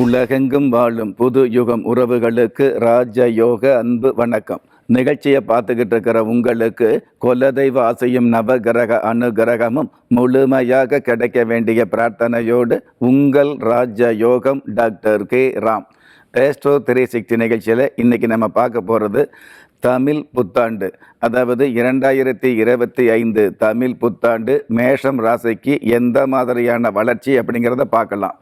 உலகெங்கும் வாழும் புது யுகம் உறவுகளுக்கு ராஜ யோக அன்பு வணக்கம். நிகழ்ச்சியை பார்த்துக்கிட்டு இருக்கிற உங்களுக்கு குலதெய்வ ஆசையும் நவகிரக அனுகிரகமும் முழுமையாக கிடைக்க வேண்டிய பிரார்த்தனையோடு உங்கள் ராஜ யோகம் டாக்டர் கே. ராம். ரேஸ்ட்ரோ த்ரீ சிக்ஸ்டி நிகழ்ச்சியில் இன்றைக்கி நம்ம பார்க்க போகிறது தமிழ் புத்தாண்டு. அதாவது இரண்டாயிரத்தி இருபத்தி ஐந்து தமிழ் புத்தாண்டு மேஷம் ராசிக்கு எந்த மாதிரியான வளர்ச்சி அப்படிங்கிறத பார்க்கலாம்.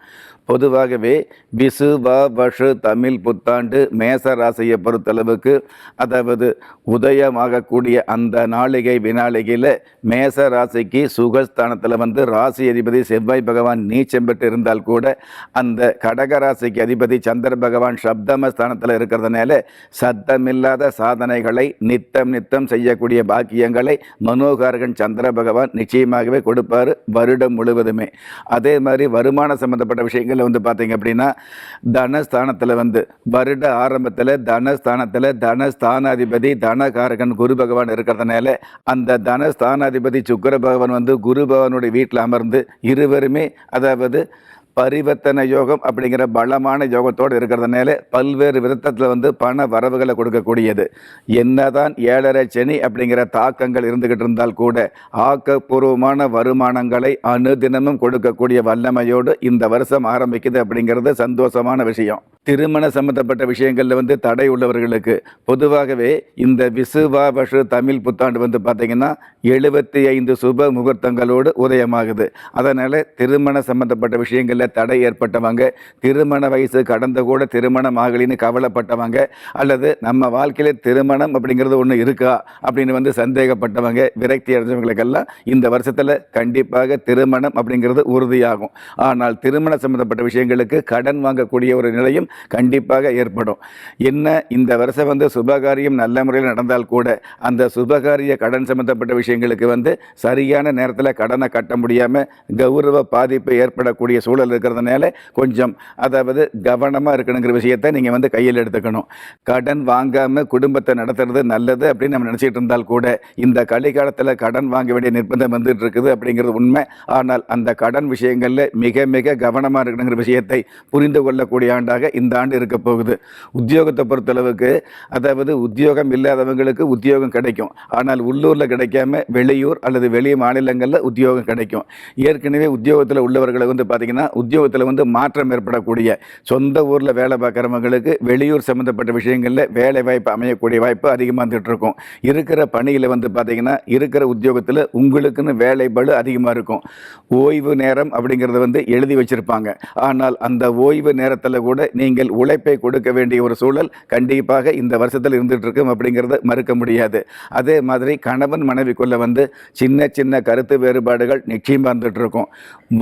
பொதுவாகவே விசு வ வஷு தமிழ் புத்தாண்டு மேச ராசியை பொறுத்தளவுக்கு அதாவது உதயமாகக்கூடிய அந்த நாளிகை வினாளிகையில் மேச ராசிக்கு சுகஸ்தானத்தில் வந்து ராசி அதிபதி செவ்வாய் பகவான் நீச்சம் பெற்று இருந்தால் கூட அந்த கடக ராசிக்கு அதிபதி சந்திர பகவான் சப்தம ஸ்தானத்தில் இருக்கிறதுனால சத்தமில்லாத சாதனைகளை நித்தம் நித்தம் செய்யக்கூடிய பாக்கியங்களை மனோகாரகன் சந்திர பகவான் நிச்சயமாகவே கொடுப்பார் வருடம் முழுவதுமே. அதே மாதிரி வருமான சம்பந்தப்பட்ட விஷயங்களில் வந்து பார்த்தீங்க அப்படின்னா தனஸ்தானத்தில் வந்து வருட ஆரம்பத்தில் தனஸ்தானத்தில் தனஸ்தானாதிபதி தனகாரகன் குரு பகவான் இருக்கிறதுனால அந்த தனஸ்தானாதிபதி சுக்கர பகவான் வந்து குரு பகவானுடைய வீட்டில் அமர்ந்து இருவருமே அதாவது பரிவர்த்தனை யோகம் அப்படிங்கிற பலமான யோகத்தோடு இருக்கிறதுனால பல்வேறு விதத்தில் வந்து பண வரவுகளை கொடுக்கக்கூடியது. என்னதான் ஏழரை சனி அப்படிங்கிற தாக்கங்கள் இருந்துகிட்டு இருந்தால் கூட ஆக்கப்பூர்வமான வருமானங்களை அனுதினமும் கொடுக்கக்கூடிய வல்லமையோடு இந்த வருஷம் ஆரம்பிக்குது அப்படிங்கிறது சந்தோஷமான விஷயம். திருமண சம்பந்தப்பட்ட விஷயங்களில் வந்து தடை உள்ளவர்களுக்கு. பொதுவாகவே இந்த விசுவாபஷு தமிழ் புத்தாண்டு வந்து பார்த்திங்கன்னா எழுபத்தி ஐந்து சுப முகூர்த்தங்களோடு உதயமாகுது. அதனால் திருமண சம்பந்தப்பட்ட விஷயங்களில் தடை ஏற்பட்டவங்க திருமண வயசு கடந்த கூட திருமணம் ஆகலின்னு கவலைப்பட்டவங்க அல்லது நம்ம வாழ்க்கையில் திருமணம் அப்படிங்கிறது ஒன்று இருக்கா அப்படின்னு வந்து சந்தேகப்பட்டவங்க விரக்தி அடைஞ்சவங்களுக்கெல்லாம் இந்த வருஷத்தில் கண்டிப்பாக திருமணம் அப்படிங்கிறது உறுதியாகும். ஆனால் திருமண சம்பந்தப்பட்ட விஷயங்களுக்கு கடன் வாங்கக்கூடிய ஒரு நிலையும் கண்டிப்பாக ஏற்படும். என்ன இந்த வருஷம் வந்து சுபகாரியம் நல்ல முறையில் நடந்தால் கூட அந்த சுபகாரிய கடன் சம்பந்தப்பட்ட விஷயங்களுக்கு வந்து சரியான நேரத்தில் கடனை கட்ட முடியாமல் கௌரவ பாதிப்பு ஏற்படக்கூடிய சூழல் இருக்கிறதுனால கொஞ்சம் அதாவது கவனமாக இருக்கணுங்கிற விஷயத்தை நீங்கள் வந்து கையில் எடுத்துக்கணும். கடன் வாங்காமல் குடும்பத்தை நடத்துறது நல்லது அப்படின்னு நம்ம நினச்சிட்டு இருந்தால் கூட இந்த கலிகாலத்தில் கடன் வாங்க வேண்டிய நிர்பந்தம் வந்துட்டு இருக்குது அப்படிங்கிறது உண்மை. ஆனால் அந்த கடன் விஷயங்களில் மிக மிக கவனமாக இருக்கணுங்கிற விஷயத்தை புரிந்து கொள்ளக்கூடிய ஆண்டாக இந்த ஆண்டு இருக்க போகுது. உத்தியோகத்தை பொறுத்தளவுக்கு அதாவது உத்தியோகம் இல்லாதவங்களுக்கு உத்தியோகம் கிடைக்கும். ஆனால் உள்ளூரில் கிடைக்காம வெளியூர் அல்லது வெளி மாநிலங்களில் உத்தியோகம் கிடைக்கும். ஏற்கனவே உத்தியோகத்தில் உள்ளவர்களை வந்து பார்த்திங்கன்னா உத்தியோகத்தில் வந்து மாற்றம் ஏற்படக்கூடிய சொந்த ஊரில் வேலை பார்க்குறவங்களுக்கு வெளியூர் சம்மந்தப்பட்ட விஷயங்களில் வேலை வாய்ப்பு அமையக்கூடிய வாய்ப்பு அதிகமாக வந்துட்டு இருக்கும் இருக்கிற பணியில் வந்து பார்த்திங்கன்னா இருக்கிற உத்தியோகத்தில் உங்களுக்குன்னு வேலை பளு அதிகமாக இருக்கும். ஓய்வு நேரம் அப்படிங்கிறத வந்து எழுதி வச்சிருப்பாங்க. ஆனால் அந்த ஓய்வு நேரத்தில் கூட நீங்கள் நீங்கள் உழைப்பை கொடுக்க வேண்டிய ஒரு சூழல் கண்டிப்பாக இந்த வருஷத்தில் இருந்துட்டு இருக்கும் அப்படிங்கிறத மறுக்க முடியாது. அதே மாதிரி கணவன் மனைவிக்குள்ள வந்து சின்ன சின்ன கருத்து வேறுபாடுகள் நிச்சயமாக இருந்துட்டு இருக்கும்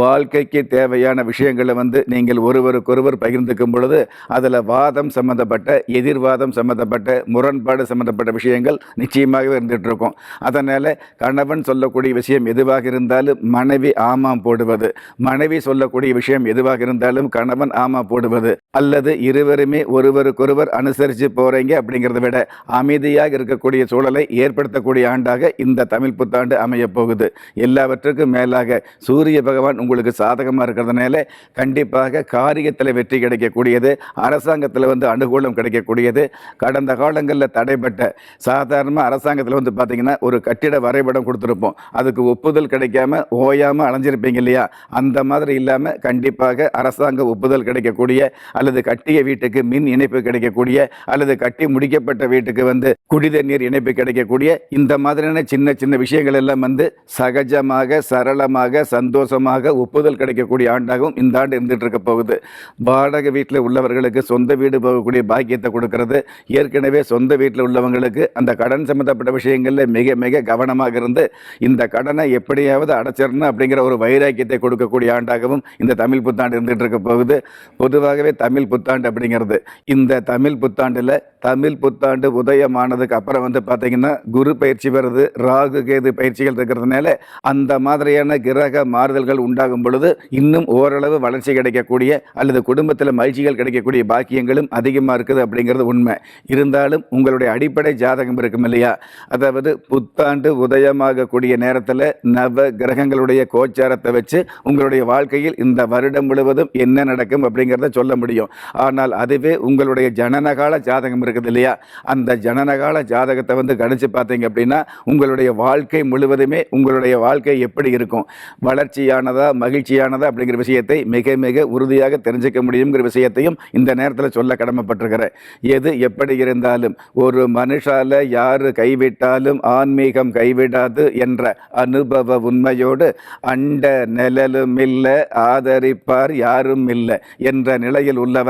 வாழ்க்கைக்கு தேவையான விஷயங்களை வந்து நீங்கள் ஒருவருக்கொருவர் பகிர்ந்துக்கும் பொழுது அதில் வாதம் சம்மந்தப்பட்ட எதிர்வாதம் சம்மந்தப்பட்ட முரண்பாடு சம்மந்தப்பட்ட விஷயங்கள் நிச்சயமாகவே இருந்துட்டு இருக்கும் அதனால் கணவன் சொல்லக்கூடிய விஷயம் எதுவாக இருந்தாலும் மனைவி ஆமாம் போடுவது. மனைவி சொல்லக்கூடிய விஷயம் எதுவாக இருந்தாலும் கணவன் ஆமாம் போடுவது. அல்லது இருவருமே ஒருவருக்கொருவர் அனுசரித்து போகிறீங்க அப்படிங்கிறத விட அமைதியாக இருக்கக்கூடிய சூழலை ஏற்படுத்தக்கூடிய ஆண்டாக இந்த தமிழ் புத்தாண்டு அமையப் போகுது. எல்லாவற்றுக்கும் மேலாக சூரிய பகவான் உங்களுக்கு சாதகமாக இருக்கிறதுனால கண்டிப்பாக காரியத்தில் வெற்றி கிடைக்கக்கூடியது அரசாங்கத்தில் வந்து அனுகூலம் கிடைக்கக்கூடியது. கடந்த காலங்களில் தடைப்பட்ட சாதாரணமாக அரசாங்கத்தில் வந்து பார்த்திங்கன்னா ஒரு கட்டிட வரைபடம் கொடுத்துருப்போம். அதுக்கு ஒப்புதல் கிடைக்காம ஓயாமல் அலைஞ்சிருப்பீங்க இல்லையா? அந்த மாதிரி இல்லாமல் கண்டிப்பாக அரசாங்க ஒப்புதல் கிடைக்கக்கூடிய அல்லது கட்டிய வீட்டுக்கு மின் இணைப்பு கிடைக்கக்கூடிய அல்லது கட்டி முடிக்கப்பட்ட வீட்டுக்கு வந்து குடித நீர் இணைப்பு கிடைக்கக்கூடிய இந்த மாதிரியான சின்ன சின்ன விஷயங்கள் எல்லாம் வந்து சகஜமாக சரளமாக சந்தோஷமாக ஒப்புதல் கிடைக்கக்கூடிய ஆண்டாகவும் இந்த ஆண்டு இருந்துட்டு இருக்க போகுது. வாடகை வீட்டில் உள்ளவர்களுக்கு சொந்த வீடு போகக்கூடிய பாக்கியத்தை கொடுக்கறது. ஏற்கனவே சொந்த வீட்டில் உள்ளவங்களுக்கு அந்த கடன் சம்மந்தப்பட்ட விஷயங்களில் மிக மிக கவனமாக இருந்து இந்த கடனை எப்படியாவது அடைச்சிடணும் அப்படிங்கிற ஒரு வைராக்கியத்தை கொடுக்கக்கூடிய ஆண்டாகவும் இந்த தமிழ் புத்தாண்டு இருந்துட்டு இருக்க போகுது. பொதுவாகவே தமிழ் புத்தாண்டு அப்படிங்கிறது. இந்த தமிழ் புத்தாண்டில் தமிழ் புத்தாண்டு உதயமானதுக்கு அப்புறம் வந்து பார்த்தீங்கன்னா குரு பயிற்சி வருது ராகு கேது பயிற்சிகள் இருக்கிறதுனால அந்த மாதிரியான கிரக மாறுதல்கள் உண்டாகும் பொழுது இன்னும் ஓரளவு வளர்ச்சி கிடைக்கக்கூடிய அல்லது குடும்பத்தில் மகிழ்ச்சிகள் கிடைக்கக்கூடிய பாக்கியங்களும் அதிகமாக இருக்குது அப்படிங்கிறது உண்மை. இருந்தாலும் உங்களுடைய அடிப்படை ஜாதகம் இருக்கும் இல்லையா? அதாவது புத்தாண்டு உதயமாகக்கூடிய நேரத்தில் நவ கிரகங்களுடைய கோச்சாரத்தை வச்சு உங்களுடைய வாழ்க்கையில் இந்த வருடம் முழுவதும் என்ன நடக்கும் அப்படிங்கிறத சொல்ல முடியும். ஆனால் அதுவே உங்களுடைய ஜனனகால ஜாதகம் இருக்குது இல்லையா? அந்த ஜனனகால ஜாதகத்தை வந்து கணிச்சு பார்த்தீங்க அப்படின்னா உங்களுடைய வாழ்க்கை முழுவதுமே உங்களுடைய வாழ்க்கை எப்படி இருக்கும்? வளர்ச்சியானதா மகிழ்ச்சியானதா அப்படிங்கிற விஷயத்தை மிக மிக உறுதியாக தெரிஞ்சுக்க முடியுங்கிற விஷயத்தையும் இந்த நேரத்தில் சொல்ல கடமைப்பட்டிருக்கிறேன். எது எப்படி இருந்தாலும் ஒரு மனுஷால யாரு கைவிட்டாலும் ஆன்மீகம் கைவிடாது என்ற அனுபவ உண்மையோடு அண்ட நிழலும் இல்லை ஆதரிப்பார் யாரும் இல்லை என்ற நிலையில்